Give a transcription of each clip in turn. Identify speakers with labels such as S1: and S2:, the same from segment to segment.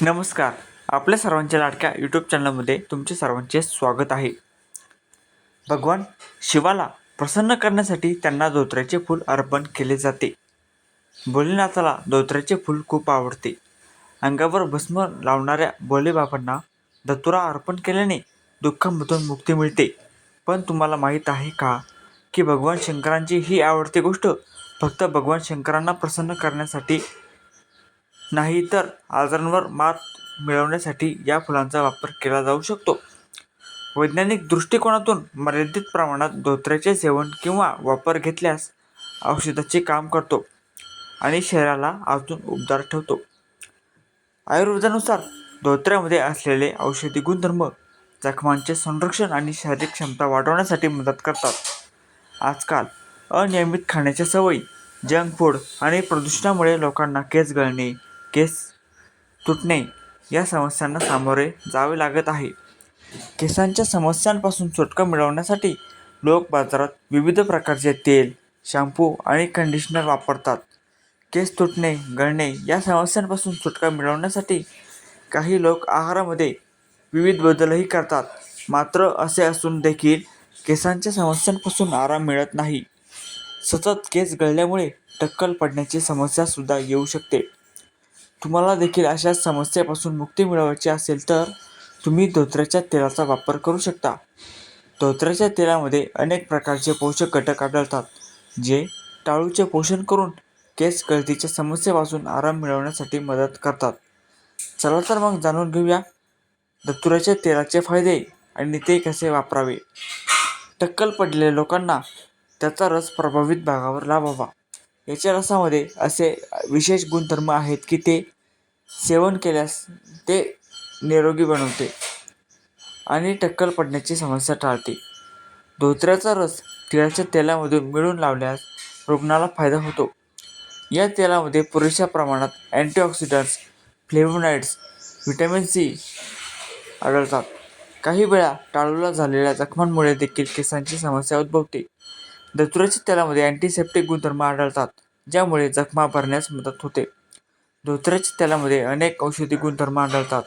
S1: नमस्कार. आपल्या सर्वांच्या लाडक्या यूट्यूब चॅनलमध्ये तुमचे सर्वांचे स्वागत आहे. भगवान शिवाला प्रसन्न करण्यासाठी त्यांना धोत्र्याचे फूल अर्पण केले जाते. भोलेनाथाला धोत्र्याचे फूल खूप आवडते. अंगावर भस्म लावणाऱ्या भोलेबाबांना धतुरा अर्पण केल्याने दुःखामधून मुक्ती मिळते. पण तुम्हाला माहीत आहे का की भगवान शंकरांची ही आवडती गोष्ट फक्त भगवान शंकरांना प्रसन्न करण्यासाठी नाही तर आजारांवर मात मिळवण्यासाठी या फुलांचा वापर केला जाऊ शकतो. वैज्ञानिक दृष्टिकोनातून मर्यादित प्रमाणात धोत्र्याचे सेवन किंवा वापर घेतल्यास औषधाचे काम करतो आणि शरीराला अजून उबदार ठेवतो. आयुर्वेदानुसार धोत्र्यामध्ये असलेले औषधी गुणधर्म जखमांचे संरक्षण आणि शारीरिक क्षमता वाढवण्यासाठी मदत करतात. आजकाल अनियमित खाण्याच्या सवयी जंक फूड आणि प्रदूषणामुळे लोकांना केस गळणे केस तुटणे या समस्यांना सामोरे जावे लागत आहे. केसांच्या समस्यांपासून सुटका मिळवण्यासाठी लोक बाजारात विविध प्रकारचे तेल शॅम्पू आणि कंडिशनर वापरतात. केस तुटणे गळणे या समस्यांपासून सुटका मिळवण्यासाठी काही लोक आहारामध्ये विविध बदलही करतात. मात्र असे असून देखील केसांच्या समस्यांपासून आराम मिळत नाही. सतत केस गळल्यामुळे टक्कल पडण्याची समस्यासुद्धा येऊ शकते. तुम्हाला देखील अशा समस्येपासून मुक्ती मिळवायची असेल तर तुम्ही धोत्र्याच्या तेलाचा वापर करू शकता. धोत्र्याच्या तेलामध्ये अनेक प्रकारचे पोषक घटक आढळतात जे टाळूचे पोषण करून केस गळतीच्या समस्येपासून आराम मिळवण्यासाठी मदत करतात. चला तर मग जाणून घेऊया धतुराच्या तेलाचे फायदे आणि ते कसे वापरावे. टक्कल पडलेल्या लोकांना त्याचा रस प्रभावित भागावर लावावा. याच्या रसामध्ये असे विशेष गुणधर्म आहेत की ते सेवन केल्यास ते निरोगी बनवते आणि टक्कल पडण्याची समस्या टाळते. धोत्र्याचा रस तिळाच्या तेलामधून मिळून लावल्यास रुग्णाला फायदा होतो. या तेलामध्ये पुरेशा प्रमाणात अँटीऑक्सिडंट्स फ्लेवोनाइड्स व्हिटॅमिन सी आढळतात. काही वेळा टाळूला झालेल्या जखमांमुळे देखील केसांची समस्या उद्भवते. धतुराच्या तेलामध्ये अँटीसेप्टिक गुणधर्म आढळतात ज्यामुळे जखमा भरण्यास मदत होते. धोत्र्याच्या तेलामध्ये अनेक औषधी गुणधर्म आढळतात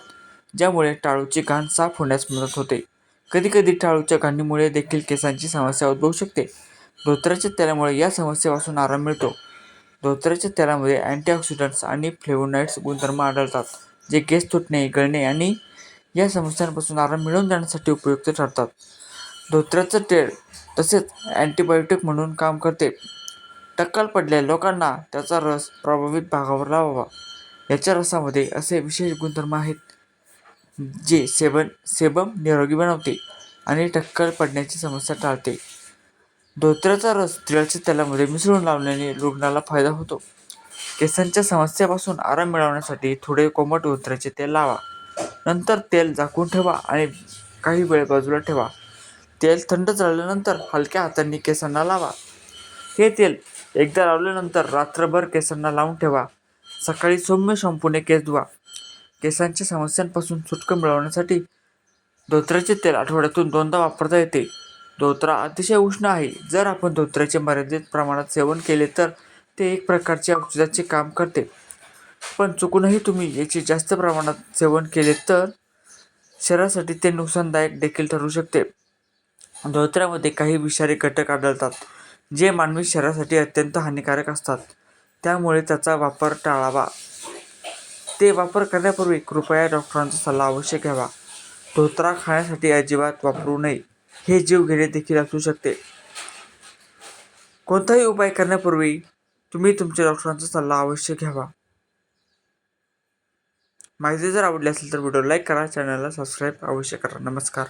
S1: ज्यामुळे टाळूची घाण साफ होण्यास मदत होते. कधीकधी टाळूच्या घाणीमुळे देखील केसांची समस्या उद्भवू शकते. धोत्र्याच्या तेलामुळे या समस्येपासून आराम मिळतो. धोत्र्याच्या तेलामध्ये अँटीऑक्सिडंट्स आणि फ्लेवोनाइड्स गुणधर्म आढळतात जे केस तुटणे गळणे आणि या समस्यांपासून आराम मिळवून देण्यासाठी उपयुक्त ठरतात. धोत्र्याचं तेल तसेच अँटीबायोटिक म्हणून काम करते. टक्कल पडलेल्या लोकांना त्याचा रस प्रभावित भागावर लावावा. याच्या रसामध्ये असे विशेष गुणधर्म आहेत जे सेबन सेबम निरोगी बनवते आणि टक्कल पडण्याची समस्या टाळते. धोत्र्याचा रस तिळाच्या तेलामध्ये मिसळून लावल्याने रुग्णाला फायदा होतो. केसांच्या समस्येपासून आराम मिळवण्यासाठी थोडे कोमट धोत्र्याचे तेल लावा. नंतर तेल झाकून ठेवा आणि काही वेळ बाजूला ठेवा. तेल थंड झाल्यानंतर हलक्या हातांनी केसांना लावा. हे तेल एकदा लावल्यानंतर रात्रभर केसांना लावून ठेवा. सकाळी सौम्य शॅम्पूने केस धुवा. केसांच्या समस्यांपासून सुटका मिळवण्यासाठी धोत्र्याचे तेल आठवड्यातून दोनदा वापरता येते. धोत्रा अतिशय उष्ण आहे. जर आपण धोत्र्याचे मर्यादित प्रमाणात सेवन केले तर ते एक प्रकारचे औषधाचे काम करते. पण चुकूनही तुम्ही याचे जास्त प्रमाणात सेवन केले तर शरीरासाठी ते नुकसानदायक देखील ठरू शकते. धोत्र्यामध्ये काही विषारी घटक आढळतात जे मानवी शरीरासाठी अत्यंत हानिकारक असतात. त्यामुळे त्याचा वापर टाळावा. ते वापर करण्यापूर्वी कृपया डॉक्टरांचा सल्ला अवश्य घ्यावा. धोत्रा खाण्यासाठी अजिबात वापरू नये. हे जीवघेणे देखील असू शकते. कोणताही उपाय करण्यापूर्वी तुम्ही तुमच्या डॉक्टरांचा सल्ला अवश्य घ्यावा. माहिती जर आवडली असेल तर व्हिडिओ लाईक करा चॅनलला सबस्क्राईब अवश्य करा. नमस्कार.